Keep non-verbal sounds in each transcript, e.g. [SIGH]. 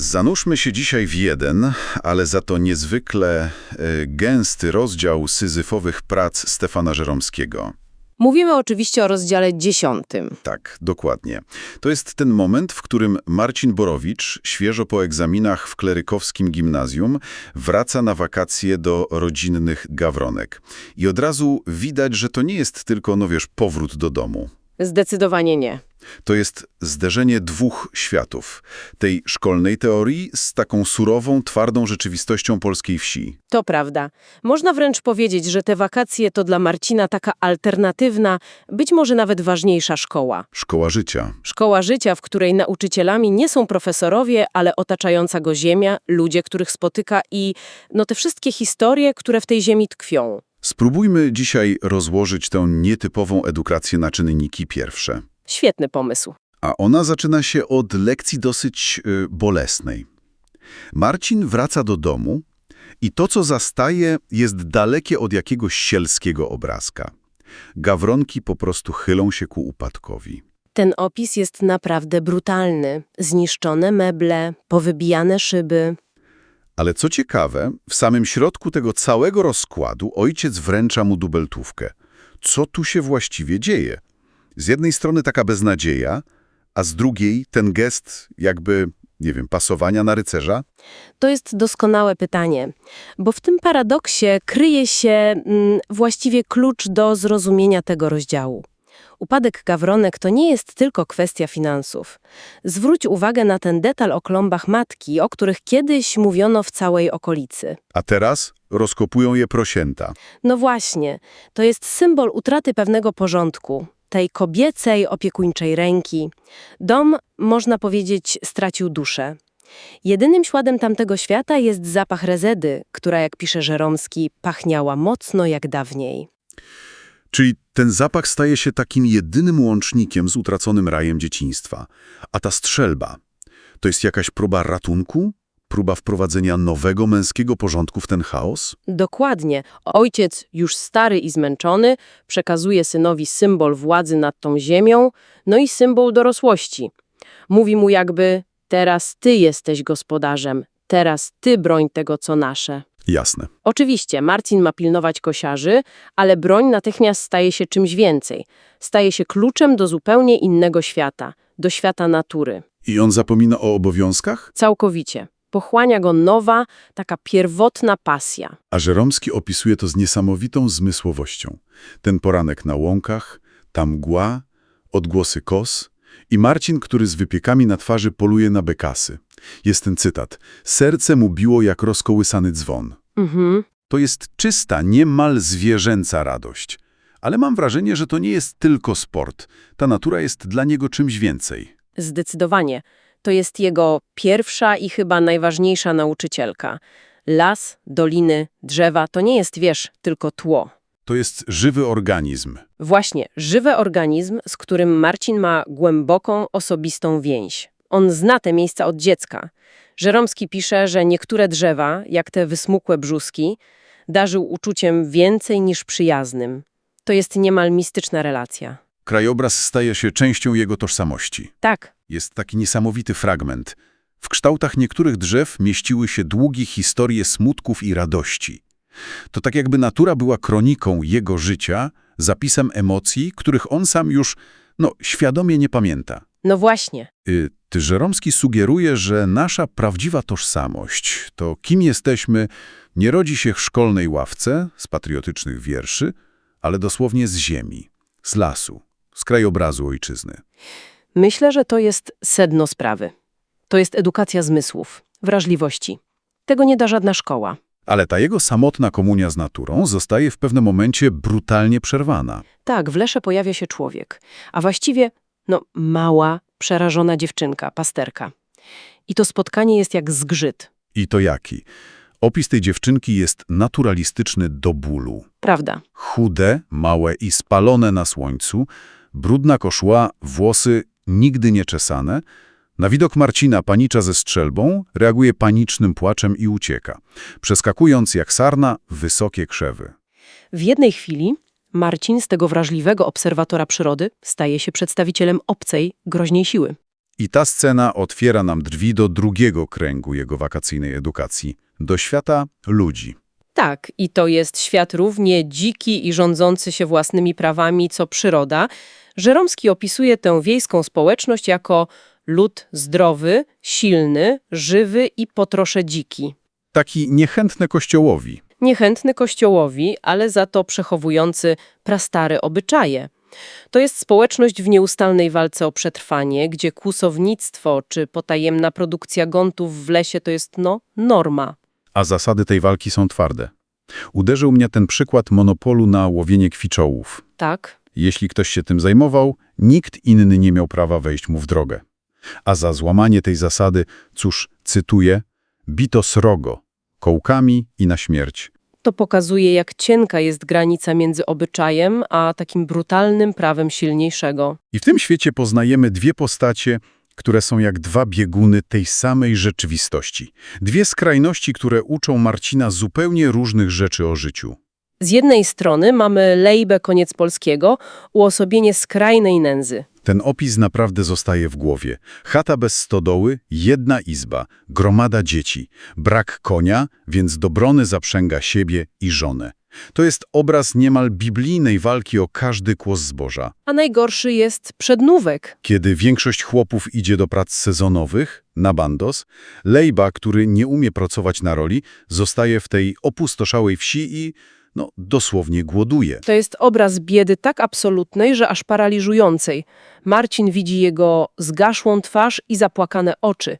Zanurzmy się dzisiaj w jeden, ale za to niezwykle e, gęsty rozdział syzyfowych prac Stefana Żeromskiego. Mówimy oczywiście o rozdziale dziesiątym. Tak, dokładnie. To jest ten moment, w którym Marcin Borowicz, świeżo po egzaminach w klerykowskim gimnazjum, wraca na wakacje do rodzinnych Gawronek. I od razu widać, że to nie jest tylko, no wiesz, powrót do domu. Zdecydowanie nie. To jest zderzenie dwóch światów. Tej szkolnej teorii z taką surową, twardą rzeczywistością polskiej wsi. To prawda. Można wręcz powiedzieć, że te wakacje to dla Marcina taka alternatywna, być może nawet ważniejsza szkoła. Szkoła życia. Szkoła życia, w której nauczycielami nie są profesorowie, ale otaczająca go ziemia, ludzie, których spotyka i no te wszystkie historie, które w tej ziemi tkwią. Spróbujmy dzisiaj rozłożyć tę nietypową edukację na czynniki pierwsze. Świetny pomysł. A ona zaczyna się od lekcji dosyć y, bolesnej. Marcin wraca do domu i to, co zastaje, jest dalekie od jakiegoś sielskiego obrazka. Gawronki po prostu chylą się ku upadkowi. Ten opis jest naprawdę brutalny. Zniszczone meble, powybijane szyby. Ale co ciekawe, w samym środku tego całego rozkładu ojciec wręcza mu dubeltówkę. Co tu się właściwie dzieje? Z jednej strony taka beznadzieja, a z drugiej ten gest jakby, nie wiem, pasowania na rycerza? To jest doskonałe pytanie, bo w tym paradoksie kryje się mm, właściwie klucz do zrozumienia tego rozdziału. Upadek Gawronek to nie jest tylko kwestia finansów. Zwróć uwagę na ten detal o klombach matki, o których kiedyś mówiono w całej okolicy. A teraz rozkopują je prosięta. No właśnie, to jest symbol utraty pewnego porządku, tej kobiecej, opiekuńczej ręki. Dom, można powiedzieć, stracił duszę. Jedynym śladem tamtego świata jest zapach rezedy, która, jak pisze Żeromski, pachniała mocno jak dawniej. Czyli ten zapach staje się takim jedynym łącznikiem z utraconym rajem dzieciństwa. A ta strzelba, to jest jakaś próba ratunku? Próba wprowadzenia nowego męskiego porządku w ten chaos? Dokładnie. Ojciec, już stary i zmęczony, przekazuje synowi symbol władzy nad tą ziemią, no i symbol dorosłości. Mówi mu jakby, teraz ty jesteś gospodarzem, teraz ty broń tego, co nasze. Jasne. Oczywiście, Marcin ma pilnować kosiarzy, ale broń natychmiast staje się czymś więcej. Staje się kluczem do zupełnie innego świata, do świata natury. I on zapomina o obowiązkach? Całkowicie. Pochłania go nowa, taka pierwotna pasja. A Żeromski opisuje to z niesamowitą zmysłowością. Ten poranek na łąkach, ta mgła, odgłosy kos i Marcin, który z wypiekami na twarzy poluje na bekasy. Jest ten cytat. Serce mu biło jak rozkołysany dzwon. Mhm. To jest czysta, niemal zwierzęca radość. Ale mam wrażenie, że to nie jest tylko sport. Ta natura jest dla niego czymś więcej. Zdecydowanie. To jest jego pierwsza i chyba najważniejsza nauczycielka. Las, doliny, drzewa to nie jest, wiesz, tylko tło. To jest żywy organizm. Właśnie, żywy organizm, z którym Marcin ma głęboką, osobistą więź. On zna te miejsca od dziecka. Żeromski pisze, że niektóre drzewa, jak te wysmukłe brzuski, darzył uczuciem więcej niż przyjaznym. To jest niemal mistyczna relacja. Krajobraz staje się częścią jego tożsamości. Tak, Jest taki niesamowity fragment. W kształtach niektórych drzew mieściły się długie historie smutków i radości. To tak jakby natura była kroniką jego życia, zapisem emocji, których on sam już, no, świadomie nie pamięta. no właśnie. Y, Ty Żeromski sugeruje, że nasza prawdziwa tożsamość, to kim jesteśmy, nie rodzi się w szkolnej ławce z patriotycznych wierszy, ale dosłownie z ziemi, z lasu, z krajobrazu ojczyzny. Myślę, że to jest sedno sprawy. To jest edukacja zmysłów, wrażliwości. Tego nie da żadna szkoła. Ale ta jego samotna komunia z naturą zostaje w pewnym momencie brutalnie przerwana. Tak, w lesie pojawia się człowiek, a właściwie, no, mała, przerażona dziewczynka, pasterka. I to spotkanie jest jak zgrzyt. I to jaki? Opis tej dziewczynki jest naturalistyczny do bólu. Prawda? Chude, małe i spalone na słońcu, brudna koszła, włosy nigdy nie czesane. Na widok Marcina, panicza ze strzelbą, reaguje panicznym płaczem i ucieka, przeskakując jak sarna wysokie krzewy. W jednej chwili Marcin z tego wrażliwego obserwatora przyrody staje się przedstawicielem obcej, groźnej siły. I ta scena otwiera nam drzwi do drugiego kręgu jego wakacyjnej edukacji, do świata ludzi. Tak, i to jest świat równie dziki i rządzący się własnymi prawami co przyroda. Żeromski opisuje tę wiejską społeczność jako lud zdrowy, silny, żywy i po trosze dziki. Taki niechętny kościołowi. Niechętny kościołowi, ale za to przechowujący prastare obyczaje. To jest społeczność w nieustalnej walce o przetrwanie, gdzie kłusownictwo czy potajemna produkcja gontów w lesie to jest, no, norma. A zasady tej walki są twarde. Uderzył mnie ten przykład monopolu na łowienie kwiczołów. Tak? Jeśli ktoś się tym zajmował, nikt inny nie miał prawa wejść mu w drogę. A za złamanie tej zasady, cóż, cytuję, bito srogo, kołkami i na śmierć. To pokazuje, jak cienka jest granica między obyczajem a takim brutalnym prawem silniejszego. I w tym świecie poznajemy dwie postacie, które są jak dwa bieguny tej samej rzeczywistości. Dwie skrajności, które uczą Marcina zupełnie różnych rzeczy o życiu. Z jednej strony mamy Lejbę Koniec Polskiego, uosobienie skrajnej nędzy. Ten opis naprawdę zostaje w głowie. Chata bez stodoły, jedna izba, gromada dzieci, brak konia, więc do brony zaprzęga siebie i żonę. To jest obraz niemal biblijnej walki o każdy kłos zboża. A najgorszy jest przednówek. Kiedy większość chłopów idzie do prac sezonowych, na bandos, Lejba, który nie umie pracować na roli, zostaje w tej opustoszałej wsi i, no, dosłownie głoduje. To jest obraz biedy tak absolutnej, że aż paraliżującej. Marcin widzi jego zgaszłą twarz i zapłakane oczy.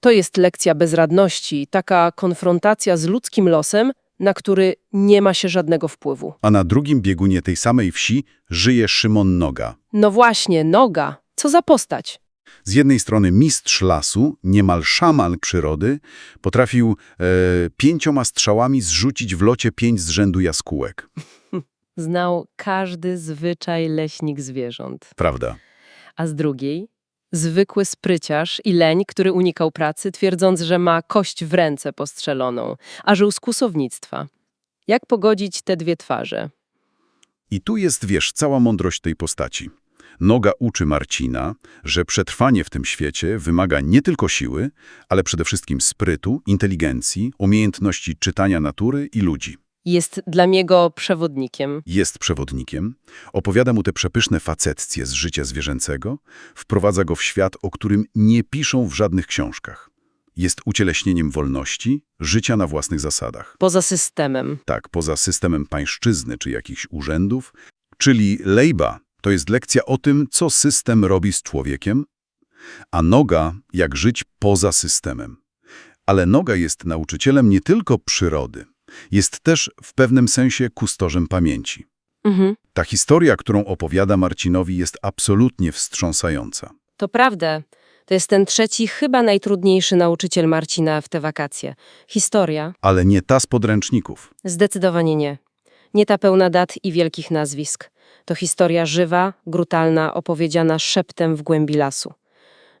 To jest lekcja bezradności, taka konfrontacja z ludzkim losem, na który nie ma się żadnego wpływu. A na drugim biegunie tej samej wsi żyje Szymon Noga. No właśnie, noga. Co za postać? Z jednej strony mistrz lasu, niemal szaman przyrody, potrafił e, pięcioma strzałami zrzucić w locie pięć z rzędu jaskółek. [LAUGHS] Znał każdy zwyczaj leśnik zwierząt. Prawda? A z drugiej zwykły spryciarz i leń, który unikał pracy, twierdząc, że ma kość w ręce postrzeloną, a żył z kłusownictwa. Jak pogodzić te dwie twarze? I tu jest, wiesz, cała mądrość tej postaci. Noga uczy Marcina, że przetrwanie w tym świecie wymaga nie tylko siły, ale przede wszystkim sprytu, inteligencji, umiejętności czytania natury i ludzi. Jest dla niego przewodnikiem. Jest przewodnikiem, opowiada mu te przepyszne facetcje z życia zwierzęcego, wprowadza go w świat, o którym nie piszą w żadnych książkach. Jest ucieleśnieniem wolności, życia na własnych zasadach. Poza systemem. Tak, poza systemem pańszczyzny czy jakichś urzędów, czyli lejba to jest lekcja o tym, co system robi z człowiekiem, a noga jak żyć poza systemem. Ale noga jest nauczycielem nie tylko przyrody, jest też w pewnym sensie kustorzem pamięci. Mhm. Ta historia, którą opowiada Marcinowi, jest absolutnie wstrząsająca. To prawda. To jest ten trzeci, chyba najtrudniejszy nauczyciel Marcina w te wakacje. Historia? Ale nie ta z podręczników. Zdecydowanie nie. Nie ta pełna dat i wielkich nazwisk. To historia żywa, brutalna, opowiedziana szeptem w głębi lasu.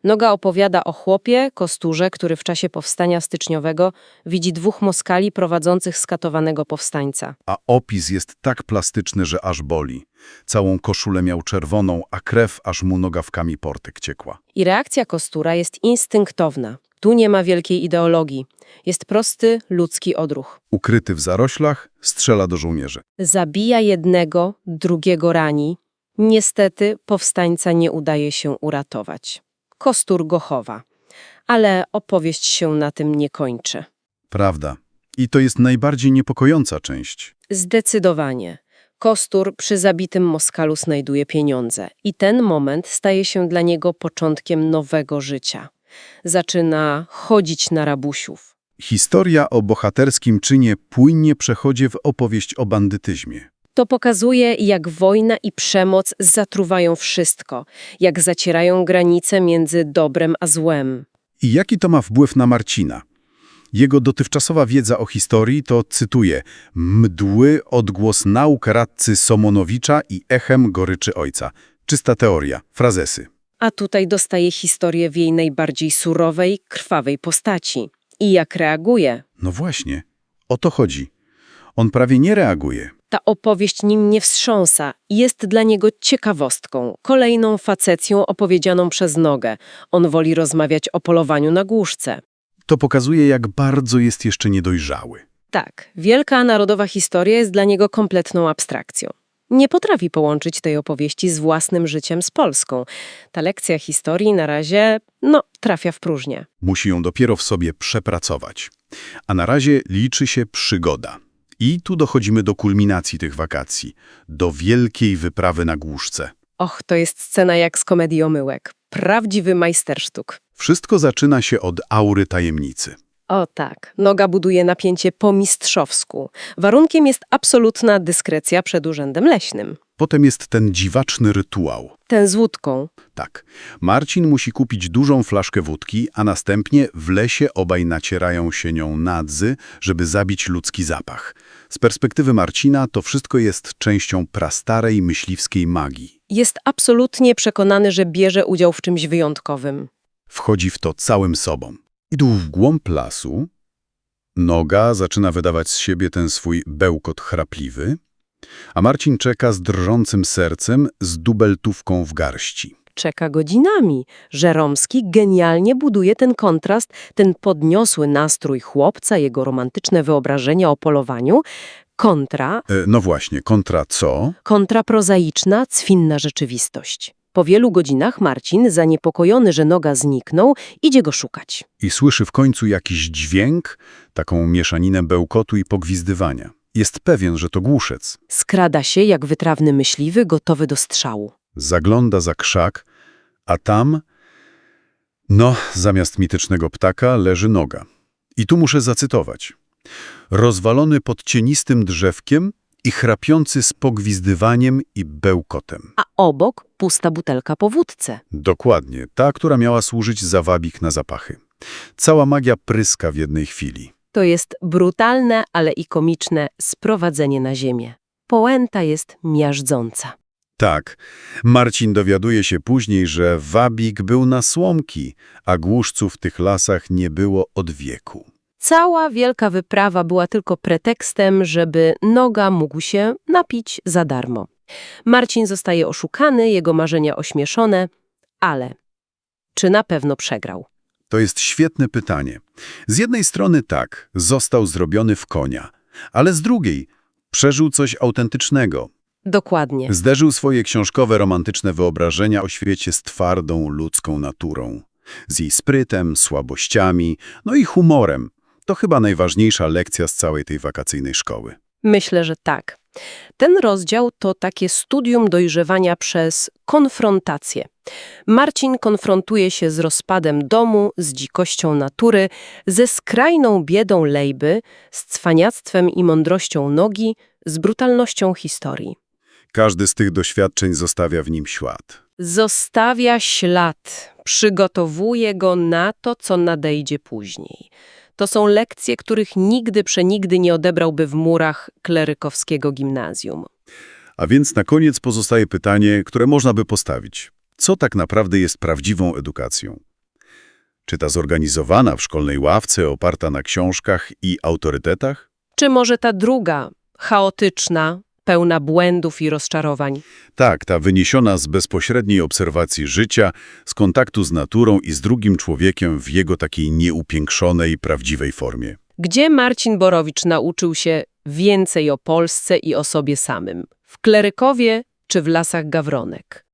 Noga opowiada o chłopie, kosturze, który w czasie powstania styczniowego widzi dwóch moskali prowadzących skatowanego powstańca. A opis jest tak plastyczny, że aż boli. Całą koszulę miał czerwoną, a krew aż mu nogawkami portek ciekła. I reakcja kostura jest instynktowna. Tu nie ma wielkiej ideologii. Jest prosty, ludzki odruch. Ukryty w zaroślach, strzela do żołnierzy. Zabija jednego, drugiego rani. Niestety powstańca nie udaje się uratować. Kostur go chowa. Ale opowieść się na tym nie kończy. Prawda. I to jest najbardziej niepokojąca część. Zdecydowanie. Kostur przy zabitym Moskalu znajduje pieniądze i ten moment staje się dla niego początkiem nowego życia. Zaczyna chodzić na rabusiów. Historia o bohaterskim czynie płynnie przechodzi w opowieść o bandytyzmie. To pokazuje, jak wojna i przemoc zatruwają wszystko, jak zacierają granice między dobrem a złem. I jaki to ma wpływ na Marcina? Jego dotychczasowa wiedza o historii to, cytuję, mdły odgłos nauk radcy Somonowicza i echem goryczy ojca. Czysta teoria, frazesy. A tutaj dostaje historię w jej najbardziej surowej, krwawej postaci. I jak reaguje? No właśnie, o to chodzi. On prawie nie reaguje. Ta opowieść nim nie wstrząsa. Jest dla niego ciekawostką, kolejną facecją opowiedzianą przez nogę. On woli rozmawiać o polowaniu na głuszce. To pokazuje, jak bardzo jest jeszcze niedojrzały. Tak, wielka narodowa historia jest dla niego kompletną abstrakcją. Nie potrafi połączyć tej opowieści z własnym życiem z Polską. Ta lekcja historii na razie, no, trafia w próżnię. Musi ją dopiero w sobie przepracować. A na razie liczy się przygoda. I tu dochodzimy do kulminacji tych wakacji, do wielkiej wyprawy na Głuszce. Och, to jest scena jak z komedii omyłek. Prawdziwy majstersztuk. Wszystko zaczyna się od aury tajemnicy. O tak, noga buduje napięcie po mistrzowsku. Warunkiem jest absolutna dyskrecja przed urzędem leśnym. Potem jest ten dziwaczny rytuał. Ten z łódką. Tak, Marcin musi kupić dużą flaszkę wódki, a następnie w lesie obaj nacierają się nią nadzy, żeby zabić ludzki zapach. Z perspektywy Marcina to wszystko jest częścią prastarej myśliwskiej magii. Jest absolutnie przekonany, że bierze udział w czymś wyjątkowym. Wchodzi w to całym sobą. I tu w głąb lasu noga zaczyna wydawać z siebie ten swój bełkot chrapliwy, a Marcin czeka z drżącym sercem z dubeltówką w garści. Czeka godzinami. Żeromski genialnie buduje ten kontrast, ten podniosły nastrój chłopca, jego romantyczne wyobrażenia o polowaniu, kontra, E, no właśnie, kontra co? kontra prozaiczna, cwinna rzeczywistość. Po wielu godzinach Marcin, zaniepokojony, że noga zniknął, idzie go szukać. I słyszy w końcu jakiś dźwięk, taką mieszaninę bełkotu i pogwizdywania. Jest pewien, że to głuszec. Skrada się jak wytrawny myśliwy, gotowy do strzału. Zagląda za krzak, a tam, no, zamiast mitycznego ptaka leży noga. I tu muszę zacytować. Rozwalony pod cienistym drzewkiem i chrapiący z pogwizdywaniem i bełkotem. A obok pusta butelka po wódce. Dokładnie, ta, która miała służyć za wabik na zapachy. Cała magia pryska w jednej chwili. To jest brutalne, ale i komiczne sprowadzenie na ziemię. Poenta jest miażdżąca. Tak, Marcin dowiaduje się później, że wabik był na słomki, a głuszców w tych lasach nie było od wieku. Cała wielka wyprawa była tylko pretekstem, żeby Noga mógł się napić za darmo. Marcin zostaje oszukany, jego marzenia ośmieszone, ale czy na pewno przegrał? To jest świetne pytanie. Z jednej strony tak, został zrobiony w konia, ale z drugiej przeżył coś autentycznego. Dokładnie. Zderzył swoje książkowe romantyczne wyobrażenia o świecie z twardą ludzką naturą. Z jej sprytem, słabościami, no i humorem. To chyba najważniejsza lekcja z całej tej wakacyjnej szkoły. Myślę, że tak. Ten rozdział to takie studium dojrzewania przez konfrontację. Marcin konfrontuje się z rozpadem domu, z dzikością natury, ze skrajną biedą lejby, z cwaniactwem i mądrością nogi, z brutalnością historii. Każdy z tych doświadczeń zostawia w nim ślad. Zostawia ślad, przygotowuje go na to, co nadejdzie później. To są lekcje, których nigdy przenigdy nie odebrałby w murach klerykowskiego gimnazjum. A więc na koniec pozostaje pytanie, które można by postawić. Co tak naprawdę jest prawdziwą edukacją? Czy ta zorganizowana w szkolnej ławce, oparta na książkach i autorytetach? Czy może ta druga, chaotyczna, pełna błędów i rozczarowań? Tak, ta wyniesiona z bezpośredniej obserwacji życia, z kontaktu z naturą i z drugim człowiekiem w jego takiej nieupiększonej, prawdziwej formie. Gdzie Marcin Borowicz nauczył się więcej o Polsce i o sobie samym? W Klerykowie czy w Lasach Gawronek?